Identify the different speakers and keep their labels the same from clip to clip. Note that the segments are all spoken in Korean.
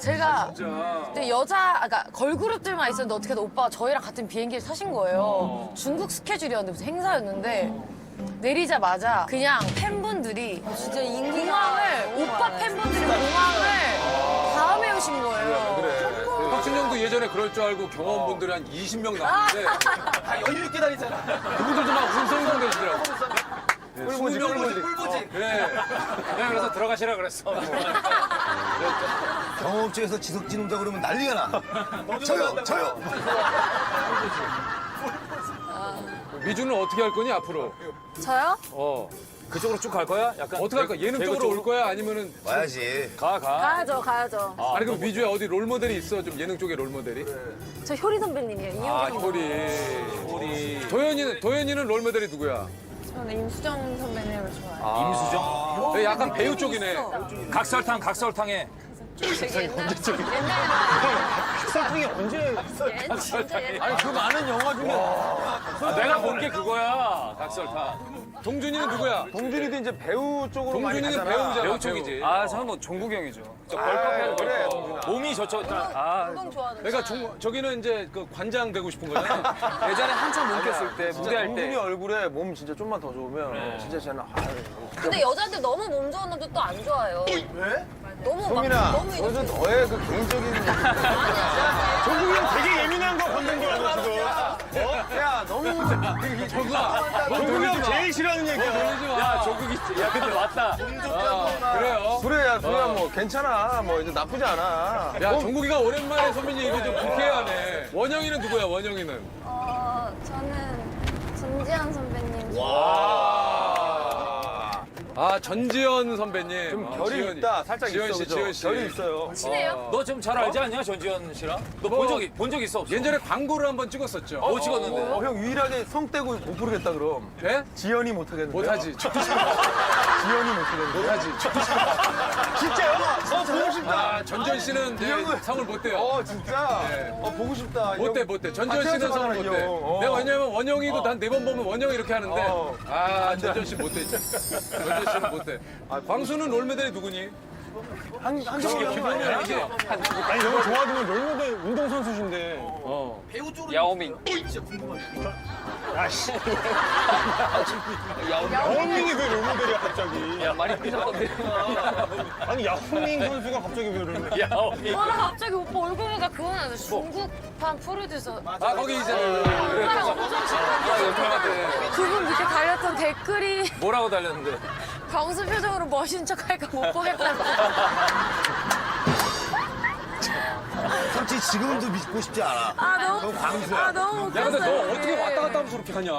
Speaker 1: 제가 근데 여자, 아까 걸그룹들만 있었는데 어떻게든 오빠가 저희랑 같은 비행기를 타신 거예요. 중국 스케줄이었는데 무슨 행사였는데 내리자마자 그냥 팬분들이 진짜 공항을 오빠 팬분들이 공항을 다 메우신 거예요.
Speaker 2: 박준영도 예전에 그럴 줄 알고 경호원분들이 한 20명 나왔는데
Speaker 3: 다 여유 있게 다니잖아.
Speaker 2: 그분들도 막 운성운성 되시더라고.
Speaker 3: 꿀보지, 꿀보지. 꿀보지.
Speaker 2: 네. 네, 그래서 들어가시라 그랬어.
Speaker 4: 경호업체에서 지석진 온다 그러면 난리가 나. 저요, 저요.
Speaker 2: 미주는 어떻게 할 거니 앞으로?
Speaker 1: 저요?
Speaker 2: 어.
Speaker 5: 그쪽으로 쭉 갈 거야? 약간
Speaker 2: 어떻게 할 거야? 예능 쪽으로 올 거야? 아니면은
Speaker 4: 와야지.
Speaker 5: 가 가.
Speaker 1: 가야죠, 가야죠.
Speaker 2: 아 니 그럼 미주에 어디 롤 모델이 있어? 좀 예능 쪽에 롤 모델이?
Speaker 1: 저 효리 선배님이에요.
Speaker 2: 아,
Speaker 1: 이효리
Speaker 2: 효리. 효리. 도현이는 도현이는 롤 모델이 누구야?
Speaker 1: 저는 임수정 선배님을 좋아해요.
Speaker 5: 임수정.
Speaker 2: 네, 약간 배우 쪽이네.
Speaker 5: 각설탕 각설탕에.
Speaker 3: 설탕이 언제?
Speaker 2: 아니 그 많은 영화 중에
Speaker 5: 아, 내가 본 게 그거야. 각설탕.
Speaker 2: 동준이는 누구야?
Speaker 3: 동준이도 이제 배우 쪽으로 많이
Speaker 2: 동준이는
Speaker 3: 가잖아.
Speaker 2: 배우잖아.
Speaker 5: 배우 쪽이지. 아 저는 뭐 종국이 형이죠. 저
Speaker 3: 아,
Speaker 5: 벌컥해도
Speaker 3: 그래,
Speaker 5: 벌컥. 몸이 저쪽. 아
Speaker 1: 운동 좋아하는
Speaker 2: 내가 종, 저기는 이제 그 관장 되고 싶은 거잖아.
Speaker 5: 예전에 한참 몸깼을 때 무대할
Speaker 3: 동준이
Speaker 5: 때.
Speaker 3: 얼굴에 몸 진짜 좀만 더 좋으면 진짜 쟤는 아,
Speaker 1: 근데 여자들 너무 몸 좋은 남자 또 안 좋아요.
Speaker 3: 왜?
Speaker 1: 너무 막
Speaker 3: 소민아,
Speaker 1: 너무
Speaker 3: 너
Speaker 1: 이렇게
Speaker 3: 좀 너의 그 개인적인
Speaker 6: 종국이 형 되게 예민한 거 건든 거 아니야 지금?
Speaker 3: 어? 야 너무
Speaker 2: 정국아.
Speaker 6: 종국이 형 제일 싫어 하는 얘기야.
Speaker 2: 돌리지 마.
Speaker 5: 야 종국이. 야 근데 맞다.
Speaker 2: 아, 그래요.
Speaker 3: 그래 야 소민아 뭐 괜찮아 뭐 이제 나쁘지 않아
Speaker 2: 야, 종국이가 오랜만에 선민이 얘기 좀 불쾌하네. 원영이는 누구야, 원영이는?
Speaker 7: 어, 저는 전지현 선배님.
Speaker 2: 아, 전지현 선배님.
Speaker 3: 좀
Speaker 2: 아,
Speaker 3: 결이
Speaker 2: 지현이.
Speaker 3: 있다 살짝
Speaker 2: 지현
Speaker 3: 있어
Speaker 2: 씨,
Speaker 3: 그죠?
Speaker 2: 지현 씨.
Speaker 3: 결이 있어요
Speaker 1: 친해요?
Speaker 5: 너좀잘 알지 않냐 전지현 씨랑? 너본 적이 본적 있어 없어?
Speaker 2: 예전에 광고를 한번 찍었었죠.
Speaker 5: 뭐 찍었는데?
Speaker 3: 어 형 유일하게 성 떼고 못 부르겠다 그럼
Speaker 2: 네?
Speaker 3: 지연이 못하겠는데
Speaker 2: 못하지.
Speaker 3: 지연이 못하겠는데
Speaker 2: 못하지.
Speaker 3: 진짜요? 어 보고 싶다
Speaker 2: 아, 전지현 씨는 네,
Speaker 3: 형은-
Speaker 2: 상을 못 떼요.
Speaker 3: 어 진짜
Speaker 2: 네.
Speaker 3: 어 보고 싶다
Speaker 2: 못 떼, 못 떼. 전지현 씨는 상을 못 떼. 내가 왜냐면 원영이도 단네번 보면 원영이 이렇게 하는데,
Speaker 3: 어.
Speaker 2: 아, 전지현 씨못 떼. 전지현 씨는 못 떼. 광수는 롤모델이 누구니?
Speaker 3: 한한경이
Speaker 2: 기본이야, 이게.
Speaker 6: 아니 너무 좋아하는 롤모델 운동선수신데.
Speaker 2: 어.
Speaker 5: 야오밍.
Speaker 6: 아씨. 야오밍이 왜 롤모델이야 갑자기?
Speaker 5: 야 많이 삐졌던데.
Speaker 6: 아니 야오밍 선수가 갑자기 왜 롤모델?
Speaker 5: 야오밍.
Speaker 1: 와, 나 갑자기 오빠 얼굴 보니까 그거 나서 중국판 프로듀서.
Speaker 2: 아, 거기 이제.
Speaker 1: 오빠랑 엄청 친한데
Speaker 5: 연출한테
Speaker 1: 그분 밑에 달렸던 댓글이
Speaker 5: 뭐라고 달렸는데?
Speaker 1: 광수 표정으로 멋있는 척 하니까 못 보겠다고.
Speaker 4: 솔직히 지금도 믿고 싶지 않아.
Speaker 1: 아, 너무.
Speaker 4: 너 광수야.
Speaker 1: 아, 너무
Speaker 2: 야, 근데 너. 어떻게 왔다 갔다 하면서 그렇게 하냐?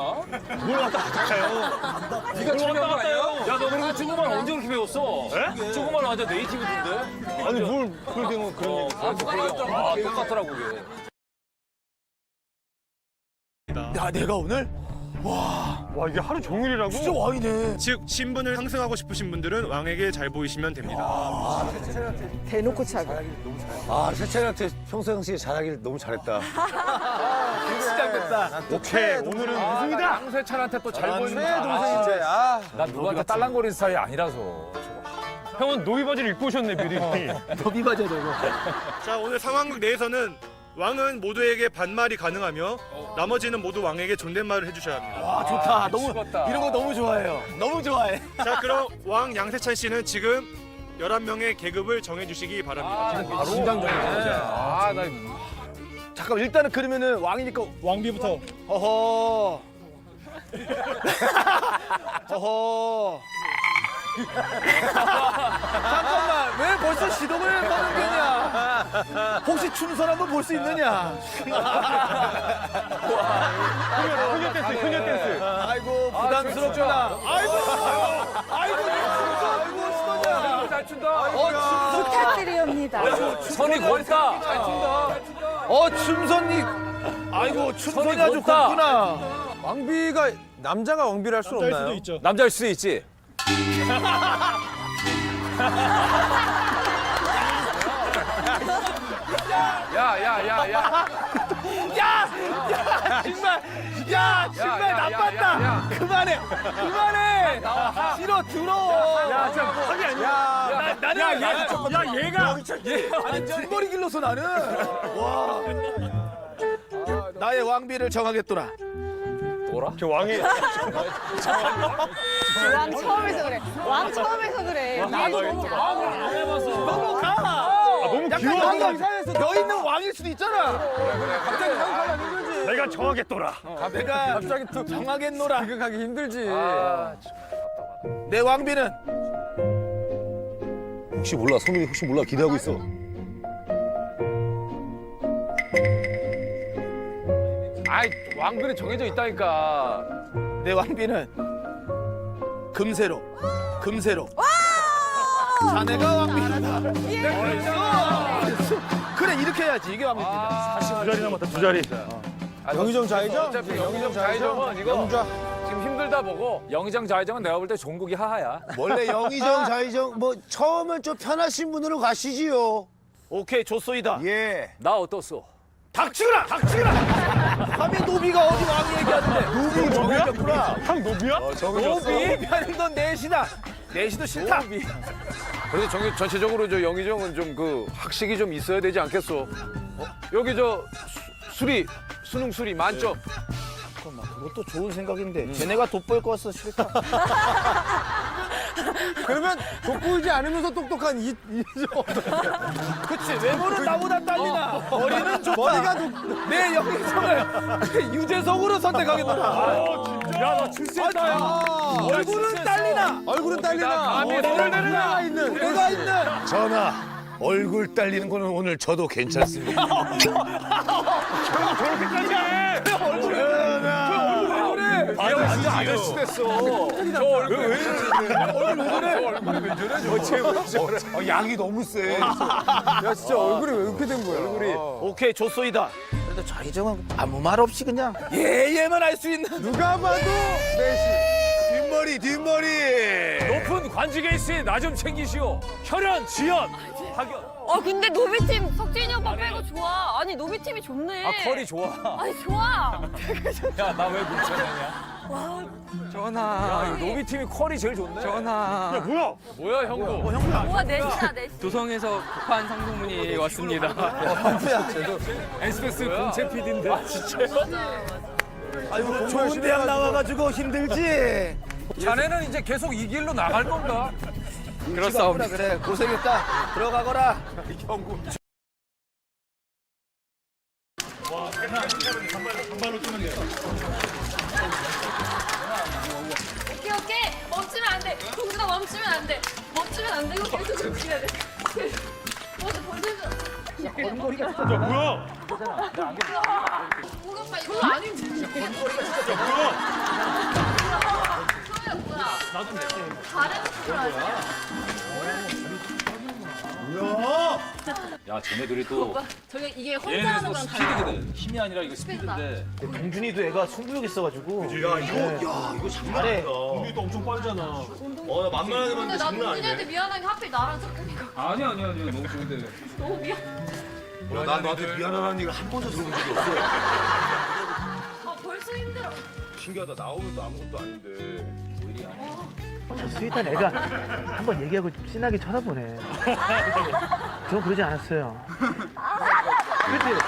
Speaker 6: 뭘 왔다 갔다 가요?
Speaker 2: 네가 처음한 거 아니야?
Speaker 5: 야너 그리고 중국말 언제 그렇게 배웠어? 중국말 완전 네이티브인데?
Speaker 6: 아니 뭘 그렇게 뭐 그런 얘기?
Speaker 5: 아. 아 똑같더라고 그게.
Speaker 6: 야 내가 오늘? 와, 와 이게 하루 종일이라고? 진짜 왕이네.
Speaker 8: 즉 신분을 상승하고 싶으신 분들은 왕에게 잘 보이시면 됩니다.
Speaker 4: 아, 세찬이한테 평상시에 잘하길 너무 잘했다.
Speaker 6: 오케이 오늘은 우승이다.
Speaker 2: 양세찬한테 또 잘 보이는
Speaker 3: 최 동생인데
Speaker 5: 아난 누구한테 딸랑거리는 스타일이 아니라서.
Speaker 6: 형은 노비 바지를 입고 오셨네 미리.
Speaker 8: 자 오늘 상황극 내에서는 왕은 모두에게 반말이 가능하며 나머지는 모두 왕에게 존댓말을 해주셔야 합니다.
Speaker 6: 아 좋다. 너무
Speaker 2: 죽었다.
Speaker 6: 이런 거 너무 좋아해요. 너무 좋아해.
Speaker 8: 자 그럼 왕 양세찬 씨는 지금 11명의 계급을 정해주시기 바랍니다.
Speaker 2: 바로 심장 정리 아, 나
Speaker 3: 잠깐 일단은 그러면은 왕이니까
Speaker 6: 왕비부터.
Speaker 3: 허허 허허 잠깐만 왜 벌써 시동을 거는 거냐 혹시 춤선 한번 볼수 있느냐
Speaker 6: 효녀 댄스, 효녀 댄스.
Speaker 3: 아이고 부담스럽구나 아이고 아이고 아이고 수고냐
Speaker 2: 잘 춘다.
Speaker 3: 어
Speaker 7: 부탁드립니다.
Speaker 5: 선이 굵다.
Speaker 3: 춤선 어 춤선이 아이고 춤선이
Speaker 5: 선이
Speaker 3: 아주
Speaker 5: 굵다.
Speaker 3: 굵구나 왕비가 남자가 왕비를
Speaker 6: 할수짤 수도
Speaker 3: 없나요?
Speaker 6: 있죠.
Speaker 5: 남자일 수도 있지.
Speaker 2: 야, 야, 야, 야.
Speaker 3: 야! 야! 정말! 야! 정말
Speaker 2: 야, 야,
Speaker 3: 나빴다!
Speaker 2: 야,
Speaker 3: 그만해! 그만해! 싫어, 더러워! 야,
Speaker 6: 참 확이 아니야.
Speaker 3: 야, 나는
Speaker 6: 야, 얘, 야, 얘가
Speaker 3: 아니 뒷머리 길러서 나는 와 나의 왕비를 정하겠 더라?
Speaker 6: 저 왕이
Speaker 1: 왕 처음에서 그래. 왕 처음에서 그래.
Speaker 3: 너무 가!
Speaker 6: 너무
Speaker 3: 약간
Speaker 6: 귀여워.
Speaker 3: 왕이 이상해서 너 있는 왕일 수도 있잖아.
Speaker 6: 내가 정하겠더라.
Speaker 3: 내가 갑자기 또 정하겠노라 생각하기 힘들지. 내 왕비는?
Speaker 4: 혹시 몰라. 소민이 혹시 몰라. 기대하고 있어.
Speaker 2: 아이 왕비는 정해져 있다니까.
Speaker 3: 내 왕비는 금세로 금세로 자네가 왕비다 그래 이렇게 해야지 이게 왕비입니다
Speaker 6: 두 자리 남았다, 두 자리.
Speaker 2: 영의정 좌의정? 어차피 영의정 좌의정은 이거 지금 힘들다 보고 영의정 좌의정은 내가 볼 때 종국이 하하야.
Speaker 4: 원래 영의정 좌의정 뭐 처음은 좀 편하신 분으로 가시지요.
Speaker 3: 오케이 좋소이다
Speaker 4: 예.
Speaker 2: 나 어떻소?
Speaker 3: 닥치거라 닥치거라 감히 노비가 어디 왕 얘기하는데
Speaker 4: 누구 정해졌구나.
Speaker 6: 형 노비야?
Speaker 3: 노비 아니 넌 내시다 내시도 싫다
Speaker 2: 그래도 정, 전체적으로 저 영의정은 좀 그 학식이 좀 있어야 되지 않겠소? 어? 여기 저 수, 수리 수능 수리 만점.
Speaker 3: 잠깐만 그것도 좋은 생각인데 쟤네가 돋보일 것 같아서 싫다
Speaker 6: 그러면 돋보이지 않으면서 똑똑한 이, 이죠.
Speaker 3: 그치 외모는 나보다 딸리나 머리는 좋다 머리가 내 영의정을 유재석으로 선택하겠다
Speaker 6: 야, 나 출세했다, 야.
Speaker 3: 얼굴은 딸리나
Speaker 6: 얼굴은 딸리나.
Speaker 2: 감히
Speaker 6: 어,
Speaker 2: 너를
Speaker 6: 내가 있는.
Speaker 3: 내가 있는
Speaker 4: 전하 얼굴 딸리는 거는 오늘 저도 괜찮습니다.
Speaker 6: 저렇게까지
Speaker 2: 완전 아저씨 됐어. 저 얼굴 왜 이러는데? 얼굴 왜 저래? 저 얼굴이 왜 저래? 저
Speaker 4: 어, 양이 너무 세.
Speaker 6: 야, 진짜 얼굴이 왜 이렇게 된 거야? 얼굴이.
Speaker 3: 오케이 좋소이다 그래도 좌이정은 아무 말 없이 그냥 예예만 할수 있는
Speaker 6: 누가 봐도
Speaker 4: 뒷머리 뒷머리.
Speaker 5: 높은 관직에 있으니 나 좀 챙기시오. 혈연, 지연, 학연.
Speaker 7: 어 근데 노비팀 석진이 오빠 빼고 좋아. 아니 노비팀이 좋네.
Speaker 5: 아, 컬이 좋아.
Speaker 7: 아니 좋아.
Speaker 5: 야, 나 왜 뭉쳐내냐? 전하. 야, 이 노비 팀이 컬이 제일 좋네. 전하.
Speaker 6: 야, 뭐야?
Speaker 2: 뭐야 형도?
Speaker 7: 우와 넷이다 넷.
Speaker 9: 도성에서 급한 상소문이 왔습니다.
Speaker 5: SBS 공채 PD인데. 아, 진짜요?
Speaker 3: 아이고 좋은 대학 나와가지고 힘들지
Speaker 2: 자네는 이제 계속 이 길로 나갈 건가?
Speaker 3: 그렇사옵니다 그래 고생했다 들어가거라
Speaker 7: 오케이 오케이 멈추면 안 돼. 동준아 멈추면 안 돼. 멈추면 안 되고 계속 정신해야 돼. 먼저 벌써
Speaker 6: 야, 뭐야?
Speaker 7: 오빠 힘들지. 소야 뭐야? 야?
Speaker 5: 야, 쟤네들이 또
Speaker 7: 저게 이게 혼자
Speaker 5: 얘네들
Speaker 7: 하는
Speaker 5: 또
Speaker 7: 거랑 달라.
Speaker 5: 스피드거든. 힘이 아니라 이거 스피드인데.
Speaker 3: 동준이도 애가 승부욕 있어가지고
Speaker 4: 야 이거 야 이거 장난 아니다.
Speaker 6: 우리도 엄청 빠르잖아.
Speaker 4: 어나 만만하게
Speaker 7: 근데 나 동준이한테 미안하게 하필 나랑 섞으니까
Speaker 5: 아니 아니 아니 너무 좋은데.
Speaker 7: 너무 미안.
Speaker 4: 야, 난 너한테 미안하다는 얘기를 한 번도 들어본 적이 없어.
Speaker 7: 아.
Speaker 4: 신기하다. 나오면 또 아무것도 아닌데.
Speaker 10: 스윗한 애가 한번 얘기하고 진하게 쳐다보네. 전 그러지 않았어요. 그렇지?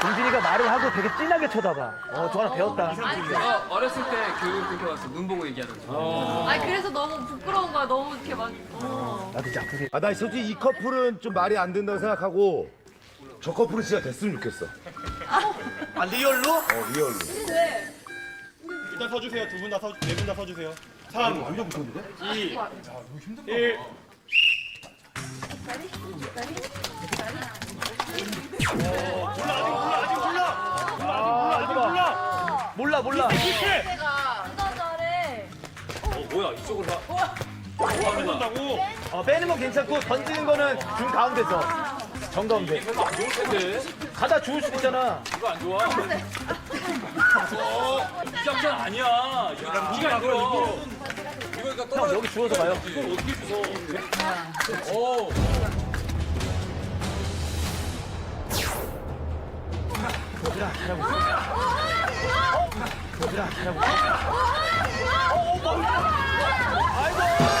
Speaker 10: 동진이가 말을 하고 되게 진하게 쳐다봐. 어, 저 하나 배웠다.
Speaker 9: 어, 어렸을 때 교육 듣고 왔어. 눈 보고 얘기하던데.
Speaker 7: 아니 그래서 너무 부끄러운 거야. 너무 이렇게 막. 어.
Speaker 10: 나도 이제 아프게.
Speaker 4: 아, 나 솔직히 이 커플은 좀 말이 안 된다고 생각하고 저 커플은 진짜 됐으면 좋겠어.
Speaker 3: 아 리얼로?
Speaker 4: 어, 리얼로.
Speaker 8: 일단 서주세요. 두 분 다 서, 네 분 다 서주세요. 3, 완전 붙었는데? 2, 1.
Speaker 3: 몰라 몰라
Speaker 7: 내가 누가 잘해.
Speaker 5: 어, 뭐야? 이쪽으로 가.
Speaker 8: 한다고
Speaker 3: 어, 빼는 건 괜찮고 던지는 거는 중 가운데서 정 가운데
Speaker 5: 별로 안 좋을 텐데.
Speaker 3: 가다 죽을 수도 있잖아
Speaker 5: 이거 안 좋아. 어, 이 장전 아니야. 야, 네가 이거. 이거 그러니까
Speaker 3: 형. 여기 주워서 가요
Speaker 5: 이걸 어떻게 주워? 오.
Speaker 10: 잘하고 있어. 얘들아, 잘하고 있어.
Speaker 3: 그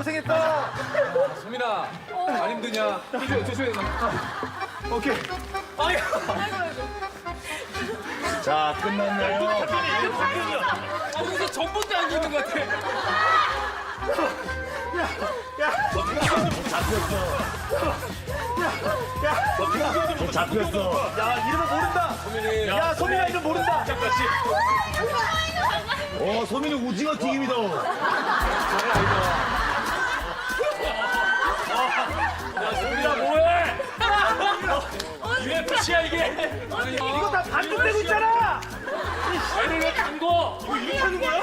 Speaker 3: 고생했다.
Speaker 2: 소민아 안 힘드냐? 조심해 조심해.
Speaker 3: 오케이. 자, 끝났네요.
Speaker 5: 아, 무슨 전봇대 안고 있는 것 같아.
Speaker 4: 잡혔어.
Speaker 3: 야, 이름을 모른다. 야, 소민아 이름 모른다.
Speaker 4: 어, 소민이 오징어 튀김이다.
Speaker 5: 야, 뭐해? UFC야, 이게.
Speaker 3: 이거 다 반죽되고 있잖아.
Speaker 5: 애를 왜 담궈? 이거 이렇게 하는 거야?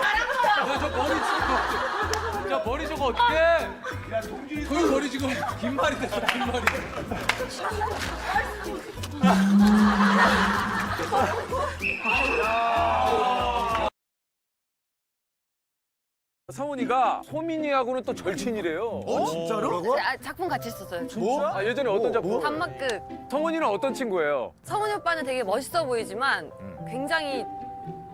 Speaker 5: 저 머리 지금. 야, 머리 저거 어떡해? 그 머리 지금 긴 말이 됐어, 긴 말이.
Speaker 2: 성훈이가 소민이하고는 또 절친이래요.
Speaker 4: 어, 진짜로?
Speaker 1: 아, 작품 같이 했었어요.
Speaker 2: 아, 예전에 어떤 작품?
Speaker 1: 단막극.
Speaker 2: 성훈이는 어떤 친구예요?
Speaker 1: 성훈이 오빠는 되게 멋있어 보이지만 굉장히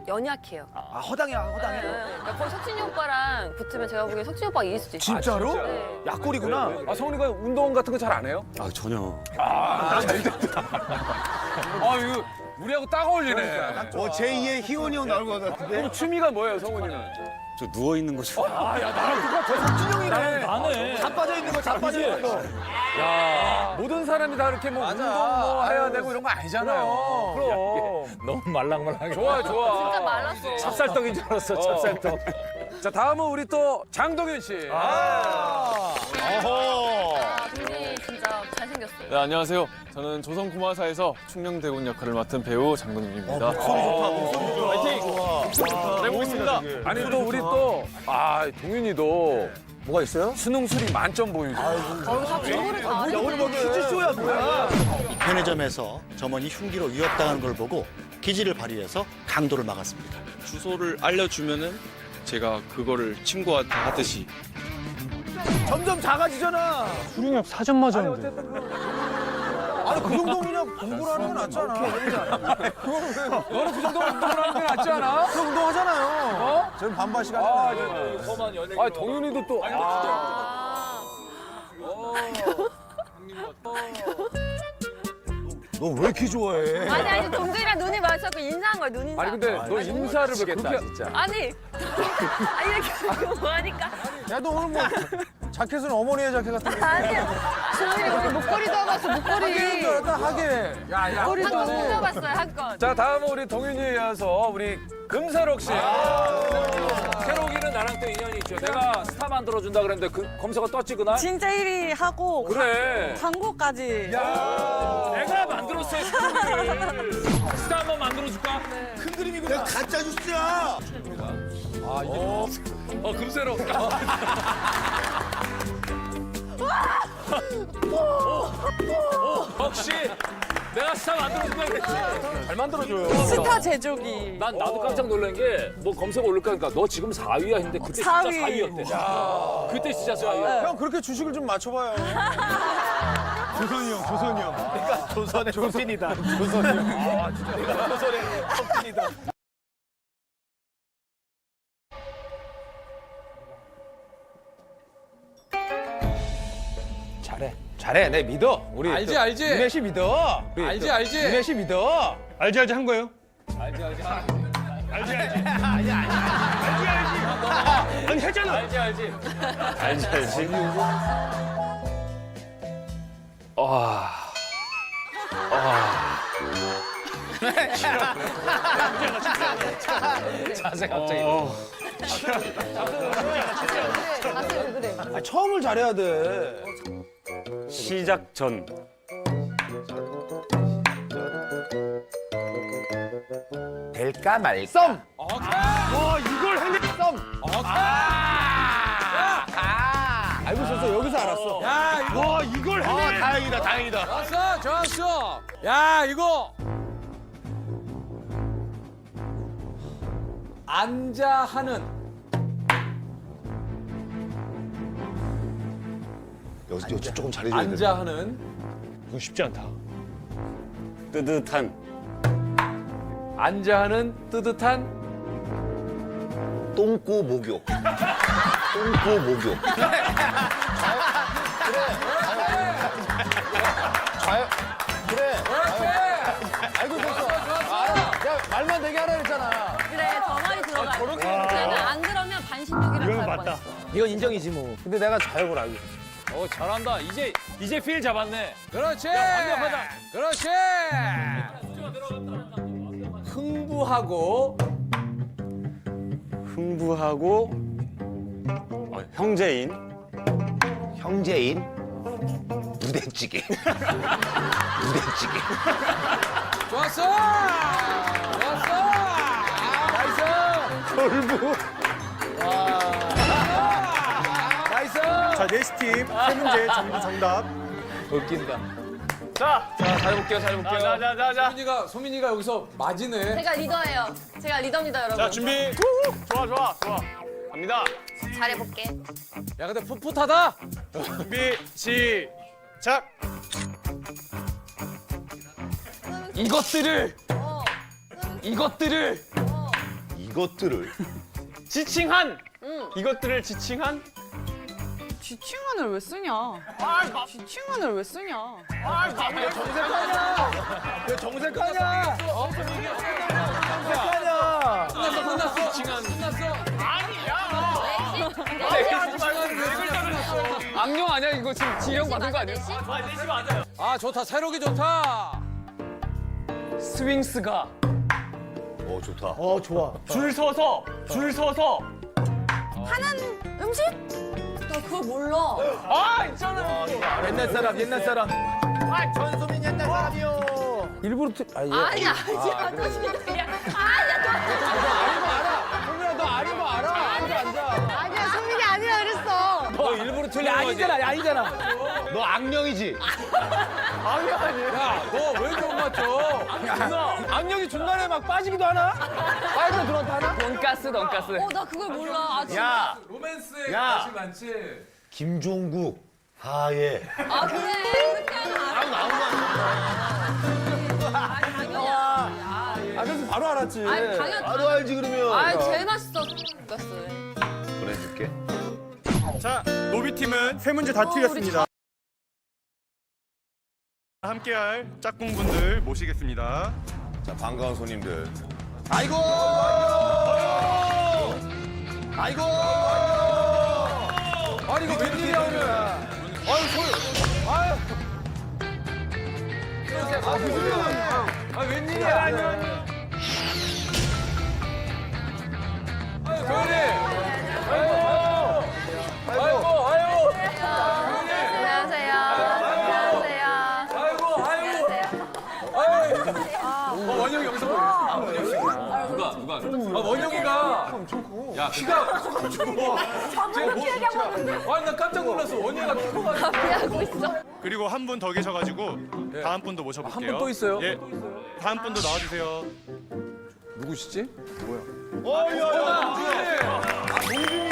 Speaker 1: 연약해요.
Speaker 3: 아, 허당이야, 허당해.
Speaker 1: 그러니까 거의 석진이 오빠랑 붙으면 제가 보기엔 석진이 오빠가 이길 수도 있어요.
Speaker 3: 진짜로?
Speaker 1: 네.
Speaker 3: 약골이구나.
Speaker 2: 아, 성훈이가 운동 같은 거 잘 안 해요?
Speaker 6: 아 전혀.
Speaker 2: 아, 이거 우리하고 딱 어울리네.
Speaker 4: 어, 제2의 희원이 형 나올 것 같은데?
Speaker 2: 그럼 취미가 뭐예요, 성훈이는?
Speaker 6: 저 누워 있는 거 좋아.
Speaker 3: 석진형이네.
Speaker 5: 나네.
Speaker 3: 다 빠져 있는 거, 다 빠져 있는 거.
Speaker 2: 야, 모든 사람이 다 이렇게 뭐 운동 뭐 해야 되고 이런 거 아니잖아요. 그럼.
Speaker 5: 너무 말랑말랑해.
Speaker 2: 좋아, 좋아.
Speaker 1: 진짜 말랐어.
Speaker 5: 찹쌀떡인 줄 알았어, 찹쌀떡.
Speaker 2: 자, 다음은 우리 또 장동현 씨.
Speaker 1: 아,
Speaker 9: 네, 안녕하세요. 저는 조선구마사에서 충녕대군 역할을 맡은 배우 장동민입니다. 해보겠습니다.
Speaker 2: 아니 또 우리 또 아, 동윤이도
Speaker 3: 뭐가 있어요?
Speaker 2: 수능술이 만점 보이죠.
Speaker 3: 야, 오늘 뭐 퀴즈쇼야, 뭐야.
Speaker 11: 편의점에서 점원이 흉기로 위협당하는 걸 보고 기지를 발휘해서 강도를 막았습니다.
Speaker 9: 주소를 알려주면은 제가 그거를 친구한테 하듯이
Speaker 3: 점점 작아지잖아.
Speaker 5: 수능역 사전 맞았는데.
Speaker 3: 아니, 그 정도면 그냥 공부를 하는 건 낫잖아.
Speaker 2: 너는 그 정도 운동을 하는 게 낫지 않아?
Speaker 3: 저 운동하잖아요. 어? 저는 반반 시간 하잖아요.
Speaker 2: 아, 동윤이도 또 아,
Speaker 4: 너왜 이렇게 좋아해?
Speaker 1: 아니 아니 동준이랑 눈이 마주쳤고 인사한 거야 눈 인사.
Speaker 2: 아니 근데 너 인사를 왜 그렇게
Speaker 1: 아니 아, 이렇게 뭐 하니까
Speaker 3: 야, 너 오늘 뭐 자켓은 어머니의 자켓 같은 거.
Speaker 1: 아니야. 조은이 오늘 목걸이도 하고 왔어 목걸이.
Speaker 3: 하게.
Speaker 1: 한건 꽂아봤어요 한 건.
Speaker 2: 자, 다음은 우리 동윤이에 이어서 우리 금세록 씨.
Speaker 5: 새로기는 나랑 또 인연이 있죠. 내가 스타 만들어준다 그랬는데 그 검사가 떴지 그날?
Speaker 12: 진짜 1위 하고
Speaker 5: 그래.
Speaker 12: 광고까지.
Speaker 5: 내가 만들었어요, 새로기를. 스타 한번 만들어줄까?
Speaker 4: 내가 가짜 뉴스야!
Speaker 2: 어, 금세록.
Speaker 5: 역시 내가 스타 만들어준다 그랬지. 잘 만들어줘요.
Speaker 12: 스타 제조기.
Speaker 5: 난 나도 깜짝 놀란 게 뭐 검색 올릴까 하니까 너 지금 4위야 했는데 그때 진짜
Speaker 12: 4위.
Speaker 5: 4위였대. 그때 진짜 4위야.
Speaker 3: 형, 그렇게 주식을 좀 맞춰봐요. 조선이 형, 조선이 형. 그러니까 조선의 조선이다. 조선이 형. 아, 진짜. 내가 조선의 석진이다. 잘해. 내 믿어. 우리
Speaker 2: 알지,
Speaker 3: 또
Speaker 2: 알지?
Speaker 3: 윤혜 씨 믿어. 우리
Speaker 2: 알지,
Speaker 3: 또
Speaker 2: 알지?
Speaker 3: 윤혜 씨 믿어.
Speaker 6: 알지 알지 한 거예요?
Speaker 5: 알지 알지.
Speaker 6: 알지 알지.
Speaker 5: 자세 갑자기.
Speaker 3: 아, 처음을 잘해야 돼.
Speaker 6: 시작 전.
Speaker 3: 될까 말까. 썸. 와 이걸 해내. 썸. 아. 알고 있었어. 여기서 알았어.
Speaker 2: 야, 이거
Speaker 3: 와 이걸.
Speaker 4: 아, 다행이다, 다행이다.
Speaker 2: 좋았어, 좋았어. 야, 이거 앉아 하는
Speaker 4: 이거 조금 잘해줘야 돼.
Speaker 2: 앉아 하는
Speaker 6: 이거 쉽지 않다.
Speaker 13: 뜨뜻한
Speaker 2: 앉아 하는 뜨뜻한
Speaker 4: 똥꼬 목욕. 똥꼬 목욕.
Speaker 2: 알고 있었어. 알아. 야 말만 되게 하라 그랬잖아.
Speaker 1: 그래 더 많이 들어가. 저렇게 안 그러면 반신욕이라고
Speaker 6: 이건
Speaker 1: 할
Speaker 6: 맞다.
Speaker 1: 뻔했어.
Speaker 3: 이건 인정이지 뭐.
Speaker 2: 근데 내가 자욕을 알고 있어.
Speaker 5: 어 잘한다. 이제 이제 필 잡았네.
Speaker 2: 그렇지.
Speaker 5: 완벽하다.
Speaker 2: 그렇지. 흥부하고
Speaker 13: 흥부하고 어, 형제인
Speaker 4: 형제인 부대찌개. 부대찌개.
Speaker 2: 좋았어. 좋았어. 나이스.
Speaker 4: 돌부.
Speaker 6: 자, 네시 팀 세 문제 전부 정답.
Speaker 2: 웃긴다.
Speaker 5: 자, 자 잘해볼게요. 잘해볼게요. 자, 자, 자, 자.
Speaker 2: 소민이가 소민이가 여기서 맞이네.
Speaker 1: 제가 리더예요. 제가 리더입니다, 여러분.
Speaker 6: 자, 준비. 좋아, 좋아, 좋아. 갑니다.
Speaker 1: 잘해볼게.
Speaker 2: 야 근데 풋풋하다.
Speaker 6: 준비, 시작.
Speaker 5: 이것들을
Speaker 1: 어.
Speaker 5: 이것들을
Speaker 4: 이것들을
Speaker 5: 지칭한 이것들을 지칭한
Speaker 12: 지칭한을 왜 쓰냐? 지칭한을 왜 쓰냐?
Speaker 2: 왜 정색하냐? 어? 정색하냐? 끝났어 끝났어. 지칭한 끝났어.
Speaker 5: 악령 아니야 이거 지금 지령 받은 거 아니야?
Speaker 2: 아 좋다 새로기 좋다.
Speaker 5: 스윙스가
Speaker 4: 어 좋다.
Speaker 3: 어 좋아.
Speaker 5: 줄 서서 줄 서서
Speaker 1: 하는 음식? 나 그걸 몰라.
Speaker 5: 아 있잖아.
Speaker 3: 옛날 사람 옛날 사람. 아 전소민 옛날 사람이요. 일부러 트... 아, 예.
Speaker 1: 아니야, 아니야, 너 진짜. 아니야,
Speaker 3: 아니잖아, 야, 아니잖아.
Speaker 4: 너 악령이지?
Speaker 2: 야 너 왜 이렇게 못 맞춰?
Speaker 3: 악령이 중간에 막 빠지기도 하나? 빠지고 들어왔다 하나?
Speaker 5: 돈가스 돈가스.
Speaker 1: 너. 어, 나 그걸 몰라. 아, 진짜.
Speaker 4: 야
Speaker 2: 로맨스에
Speaker 4: 야.
Speaker 2: 관심 많지.
Speaker 4: 김종국 하예.
Speaker 1: 아, 그래. 그렇게 하면 아니, 당연히.
Speaker 3: 아 그래서 바로 알았지.
Speaker 1: 아니, 당연.
Speaker 4: 바로 알지 그러면.
Speaker 1: 아, 제일 맛있어. 돈가스.
Speaker 8: 자, 노비 팀은 세 문제 다
Speaker 1: 어,
Speaker 8: 틀렸습니다. 함께할 짝꿍분들 모시겠습니다.
Speaker 4: 자 반가운 손님들.
Speaker 3: 아이고. 아이고.
Speaker 2: 아니 이거 웬일이야 오늘? 아유 소유. 아유. 아 무슨 일이야? 아 웬일이야? 아유 도현이. 아이 원영이가. 야 키가 엄청 커. 저렇게 얘기하고 아니 나 깜짝 놀랐어. 원영이가 키 커가지고.
Speaker 1: 하고 있어.
Speaker 8: 그리고 한 분 더 계셔가지고 다음 분도 모셔볼게요.
Speaker 2: 한 분 또 있어요?
Speaker 8: 예, 다음 분도 나와주세요.
Speaker 2: 누구시지?
Speaker 3: 어, 야, 야.
Speaker 2: 아 동준이.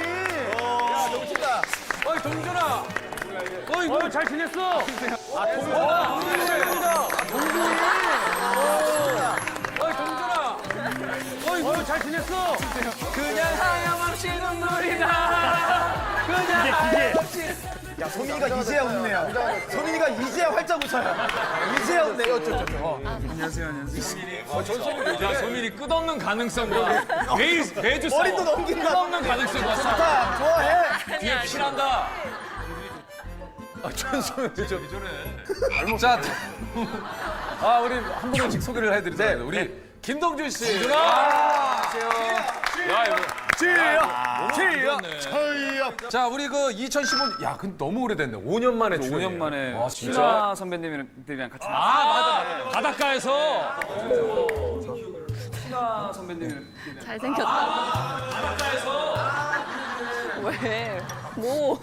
Speaker 3: 야, 넘친다.
Speaker 2: 어이 동준아. 어이
Speaker 3: 어, 잘 지냈어?
Speaker 2: 아 동준아. 동준이다. 동준이. 동준아. 어이
Speaker 3: 어, 잘 지냈어?
Speaker 2: 그냥 하염없이 눈물이 나. 그냥 하염없이.
Speaker 3: 야, 소민이가 이제야 웃네요. 소민이가 이제야 활짝 웃어요. 이제야 웃네. 어쩌, 어쩌, 어.
Speaker 5: 야 소민이 끝없는 가능성과 매일 매주 싸워.
Speaker 3: 머리도 넘긴다.
Speaker 5: 끝없는 가능성과 싸워.
Speaker 3: 좋다, 좋아해.
Speaker 5: 뒤에 피난다.
Speaker 2: 아좀 이전에. 자, 아 우리 한 분씩 소개를 해드리자. 우리 김동준 씨.
Speaker 3: 지야, 지야.
Speaker 4: 철엽.
Speaker 2: 자, 우리 그 2015년, 야, 근데 너무 오래됐네. 5년 만에 출연이에요.
Speaker 5: 5년 만에
Speaker 2: 아, 진짜?
Speaker 5: 신화 선배님들이랑 같이 아 맞아 바닷가에서 신화 선배님
Speaker 1: 잘생겼다.
Speaker 12: 왜? 뭐?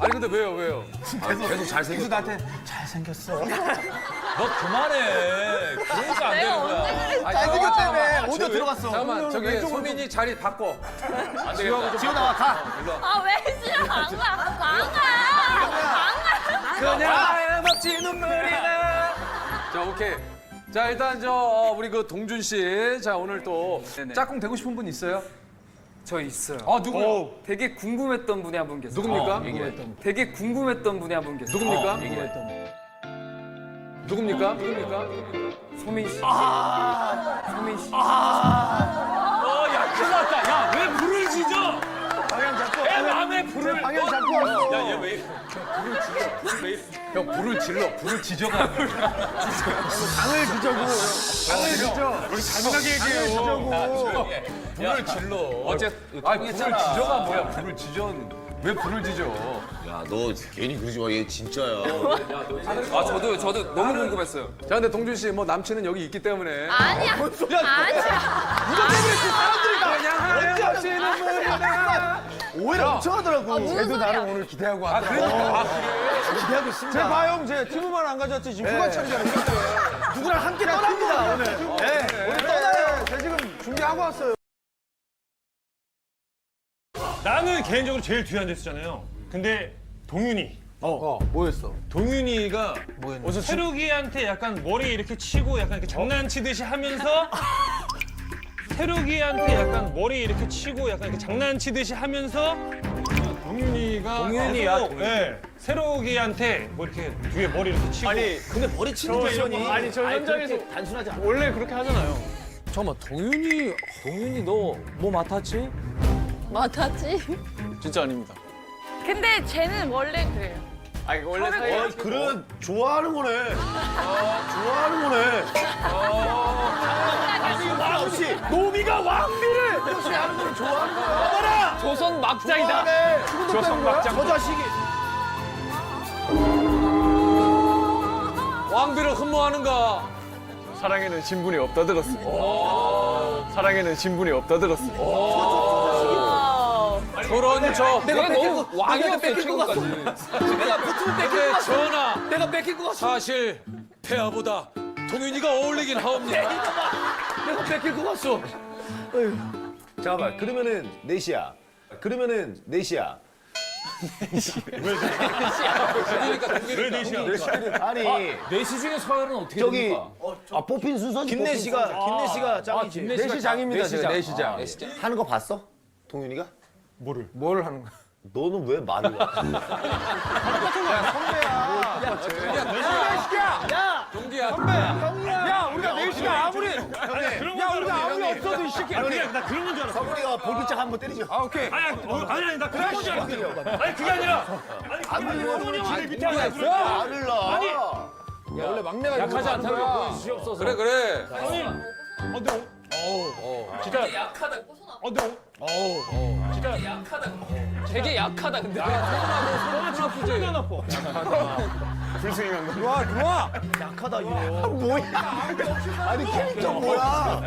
Speaker 2: 아니, 근데 왜요, 왜요? 아, 계속 잘생겼어.
Speaker 3: 나한테 잘생겼어.
Speaker 5: 너 그만해 그러니까 안 되는 거야
Speaker 3: 잘생겼다며. 오디오 들어갔어.
Speaker 2: 잠깐만, 저기 소민이 자리 바꿔.
Speaker 5: 안 되겠다
Speaker 3: 지호 나와, 가.
Speaker 1: 아, 왜 싫어? 안 가. 안 가. 안 가.
Speaker 2: 그냥 멋진 눈물이 나. 자, 오케이. 자, 일단 저 어, 우리 그 동준 씨. 자, 오늘 또 짝꿍 되고 싶은 분 있어요?
Speaker 5: 저 있어요.
Speaker 2: 아, 누구요?
Speaker 5: 되게 궁금했던 분이 한 분 계세요.
Speaker 2: 누굽니까?
Speaker 5: 되게 궁금했던 분이 한 분 계세요.
Speaker 2: 누굽니까? 누굽니까? 누굽니까?
Speaker 5: 소민 씨. 소민 씨.
Speaker 2: 어, 야, 큰일 났다. 야, 왜 불을 지져?
Speaker 3: 방향 잡고.
Speaker 2: 애 마음에 불을.
Speaker 3: 방향 잡고 왔어.
Speaker 2: 야, 얘왜 이래? 불을. 불을 왜 이래? 형, 불을 질러. 불을 지져가.
Speaker 3: 방을 지자고. 방을 지져. 우리 잘못하게 얘기해요.
Speaker 2: 불을 질러. 어째, 아, 불을 지져가 뭐야? 불을 지져. 왜 불을 지져?
Speaker 4: 야 너 괜히 그러지 마. 얘 진짜야.
Speaker 5: 아 저도 저도 너무 궁금했어요.
Speaker 2: 자, 근데 동준 씨, 뭐 남친은 여기 있기 때문에.
Speaker 1: 아니야. 아니야.
Speaker 2: 그냥 하염없이는 물이다.
Speaker 3: 오해를 엄청 하더라고.
Speaker 1: 쟤도 나를
Speaker 3: 오늘 기대하고
Speaker 2: 아, 그러니까. 아, 그래?
Speaker 3: 기대하고 있습니다. 제 봐요, 제 티브만 안 가져왔지. 지금 휴가철이잖아요. 누구랑 함께 떠납니다, 오늘. 네, 오늘 떠나요. 제 지금 준비하고 왔어요.
Speaker 6: 나는 개인적으로 제일 뒤에 앉아있었잖아요. 근데 동윤이.
Speaker 3: 어, 뭐였어?
Speaker 6: 동윤이가 어서 세록이한테 약간 머리 이렇게 치고 약간 이렇게 장난치듯이 하면서 세록이한테 약간 머리 이렇게 치고 약간 이렇게 장난치듯이 하면서 동윤이가
Speaker 2: 동윤이야,
Speaker 6: 계속,
Speaker 2: 동윤이.
Speaker 6: 예, 세록이한테 뭐 이렇게 뒤에 머리 이렇게 치고 아니
Speaker 3: 근데 머리 치는 미션이.
Speaker 6: 아니 저 현장에서
Speaker 3: 단순하지 않아.
Speaker 6: 원래 그렇게 하잖아요.
Speaker 2: 잠깐만, 동윤이, 동윤이 너 뭐 맡았지?
Speaker 14: 맡았지?
Speaker 15: 진짜 아닙니다.
Speaker 16: 근데 쟤는 원래 그래요.
Speaker 15: 아니 원래 사이
Speaker 4: 어, 그래 좋아하는 거네. 좋아하는 거네.
Speaker 3: 역시 노비가 왕비를 역시 하는 걸 좋아하는 거야. 봐라.
Speaker 15: 조선 막장이다.
Speaker 3: 조선 막장. 저 자식이.
Speaker 2: 왕비를 흠모하는가?
Speaker 15: 사랑에는 진분이 없다 들었어. 사랑에는 진분이 없다 들었어.
Speaker 2: 그런 저
Speaker 5: 내가 너무 왕이었어 지금까지.
Speaker 2: 내가 붙으면 뺏길 전하 내가 뺏길 것 같아 사실 폐하보다 동윤이가 어울리긴 하옵니다
Speaker 3: 내가 뺏길 것 같소.
Speaker 4: 잠깐만 그러면은 넷이야. 그러면은 넷이야.
Speaker 6: 왜 넷이야?
Speaker 4: 아니
Speaker 2: 넷시 중에 서열은 어떻게
Speaker 4: 저기
Speaker 2: 됩니까?
Speaker 4: 아 뽑힌 순서지.
Speaker 3: 김내 씨가 김내 씨가 짱이지.
Speaker 2: 넷시 장입니다 제가 넷시장
Speaker 4: 하는 거 봤어? 동윤이가?
Speaker 6: 뭐를?
Speaker 3: 뭘 하는 거야?
Speaker 4: 너는 왜 말을 안 해?
Speaker 2: 동기야
Speaker 3: 야, 우리가 내 씨가 아무리
Speaker 6: 그런
Speaker 3: 야,
Speaker 6: 건
Speaker 3: 우리가 아무리
Speaker 6: 알았네.
Speaker 3: 없어도 이 새끼.
Speaker 6: 아니, 나 그런 건 줄 알았어.
Speaker 4: 성훈이가 볼기짝 한번 때리죠.
Speaker 3: 아, 오케이.
Speaker 6: 아니, 아니, 어, 아니, 아니, 나 그런 건 줄 알았어. 아니, 그게 아니라. 아니,
Speaker 4: 안
Speaker 6: 그게. 아니라
Speaker 4: 아니,
Speaker 6: 밑에 있어.
Speaker 4: 안 흘러.
Speaker 6: 아니.
Speaker 3: 원래 막내가
Speaker 2: 약하지 않다고 보여주시옵소서 그래 그래
Speaker 6: 아니, 어, 근데, 어, 진짜,
Speaker 5: 약하다.
Speaker 6: 어, 근데, 어, 진짜,
Speaker 5: 되게 약하다 근데.
Speaker 6: 너는 진짜 풀리가 나빠.
Speaker 3: 들어와, 들어와.
Speaker 4: 약하다 이거. 뭐야? 아니 캐릭터 뭐야?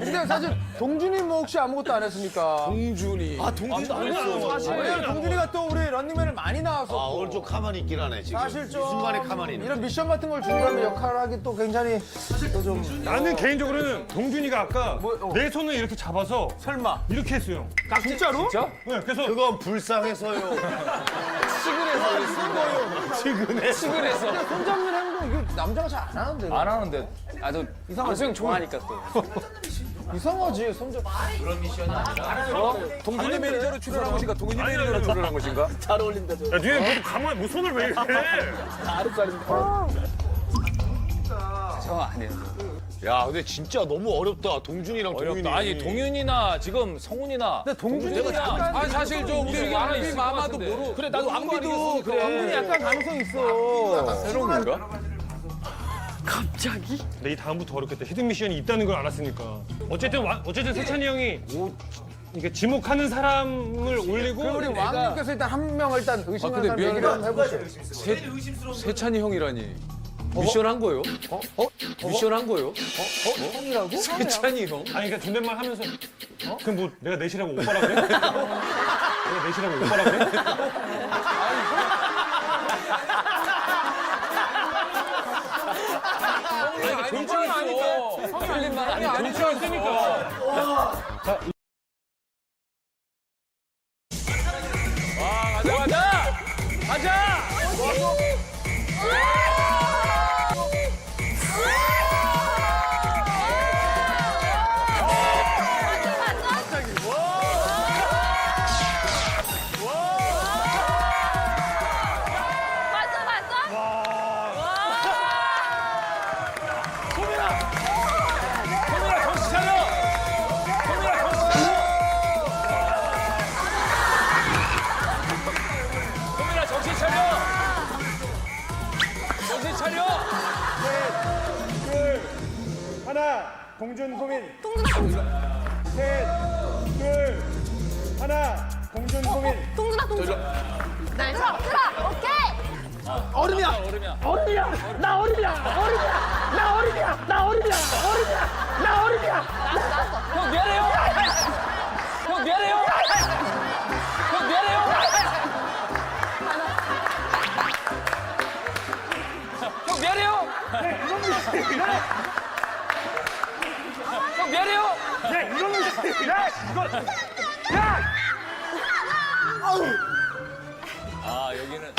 Speaker 3: 근데 사실 동준이 뭐 혹시 아무것도 안 했습니까?
Speaker 2: 동준이
Speaker 3: 아, 동준이도 안 했어. 왜냐면 동준이가 또 우리 런닝맨을 많이 나와서
Speaker 4: 아 오늘 좀 가만히 있긴 하네 지금.
Speaker 3: 사실
Speaker 4: 좀이 순간에 가만히 있네.
Speaker 3: 이런 미션 같은 걸 준다면 역할하기 또 굉장히 또 좀
Speaker 6: 나는 개인적으로는 동준이가 아까
Speaker 3: 뭐, 어.
Speaker 6: 내 손을 이렇게 잡아 서
Speaker 3: 설마
Speaker 6: 이렇게 했어요.
Speaker 3: 진짜로?
Speaker 2: 진짜?
Speaker 6: 네, 그래서
Speaker 4: 그건 불쌍해서요.
Speaker 3: 근데 손 잡는 행동 이게 남자가 잘 안 하는데
Speaker 5: 안 하는데. 아저 방수형 좋아하니까 또.
Speaker 3: 이상하지 손 잡.
Speaker 2: 동준이 매니저로 출연한 것인가 동윤이 매니저로 출연한 것인가
Speaker 6: 야, 뒤에 뭐 가만, 뭐 손을 왜 이렇게 해?
Speaker 5: 저 아니에요.
Speaker 4: 야 근데 진짜 너무 어렵다. 동준이랑 동윤이.
Speaker 2: 어렵다 아니 동윤이나 지금 성훈이나
Speaker 3: 근데 동준이가
Speaker 2: 아니 사실 저 우리 왕비 마마도 모르
Speaker 5: 그래 나도 왕비도 그래.
Speaker 3: 동준이 약간 가능성 있어.
Speaker 2: 새로운가?
Speaker 6: 근데 이 다음부터 어렵겠다. 히든 미션이 있다는 걸 알았으니까. 어쨌든 와- 어쨌든 세찬이 형이 이게 지목하는 사람을 올리고
Speaker 3: 그럼 우리 왕님께서 일단 한명 일단 의심하는
Speaker 2: 근데
Speaker 3: 사람 얘기를 한번 해보세요.
Speaker 2: 세찬이 형이라니 미션 한 거요? 어? 어? 미션 한 거요? 어? 어? 형이라고? 세찬이 형?
Speaker 6: 아니 그러니까 존댓말 하면서 어? 그럼 뭐 내가 넷이라고 오빠라 그래? 내가 넷이라고 오빠라 그래?
Speaker 2: 존칭 아니까 틀린 말 아니야 존칭 있으니까 와 가자 가자 가자
Speaker 17: 야
Speaker 3: 이거 야
Speaker 5: 아 여기는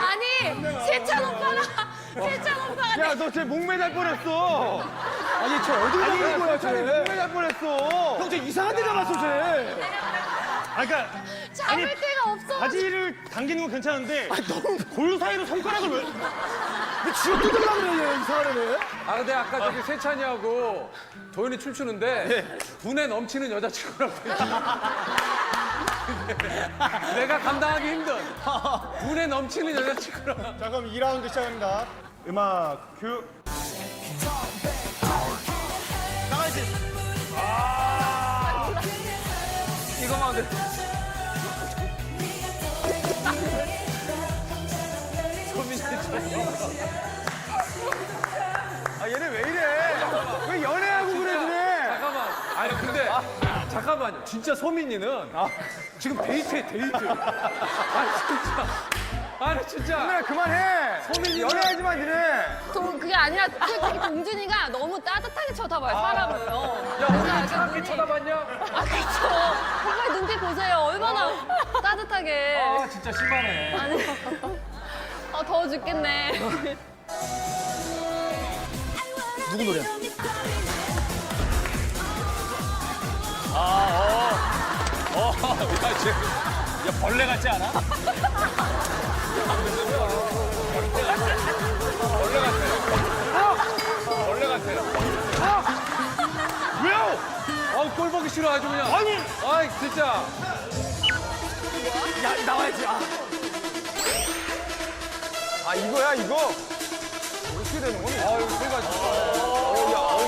Speaker 1: 아니 세찬 오빠가 세찬 오빠가
Speaker 3: 야, 너 쟤 목매달 뻔했어. 아니, 쟤 어디 가는 거야, 쟤? 목매달 뻔했어. 형, 쟤 이상한 데 잡았어, 쟤.
Speaker 6: 아 그러니까
Speaker 1: 잡을 데가 없어
Speaker 6: 바지를 당기는 건 괜찮은데 골 사이로 손가락을 왜?
Speaker 3: 왜 쥐어 뜯으려고 그래, 얘, 이상한 애네.
Speaker 2: 아 근데 아까 저기 세찬이하고 도현이 춤추는데 분에 넘치는 여자친구라고 내가 감당하기 힘든. 분에 넘치는 여자친구라
Speaker 3: 자, 그럼 2라운드 시작합니다. 음악 큐.
Speaker 2: 이거만 돼
Speaker 3: 아, 얘네 왜 이래? 왜 연애하고 그래, 그래?
Speaker 2: 잠깐만. 아니 근데 잠깐만요 진짜 소민이는 지금 데이트에 데이트. 아니 진짜. 아니 진짜.
Speaker 3: 그래, 그만해.
Speaker 2: 소민이
Speaker 3: 연애하지 마, 니네.
Speaker 1: 동, 그게 아니라 솔직히 동준이가 너무 따뜻하게 쳐다봐요 사람을. 어.
Speaker 2: 야 우리 차갑게
Speaker 1: 눈이-
Speaker 2: 쳐다봤냐?
Speaker 1: 아 그쵸. 오빠의 눈빛 보세요. 얼마나 따뜻하게.
Speaker 2: 아 진짜 심하네.
Speaker 1: 아니 아 더워 죽겠네
Speaker 18: 누구 노래?
Speaker 5: 어, 야, 쟤, 야 벌레 같지 않아? 벌레 같아.
Speaker 2: 왜요? 아꼴 보기 싫어 아주 그냥 아니 아이 진짜
Speaker 17: 야, 나와야지. 아.
Speaker 3: 아, 이거야, 이거? 어떻게 되는 거니?
Speaker 2: 아유 그래가지고
Speaker 3: 어, 야, 어,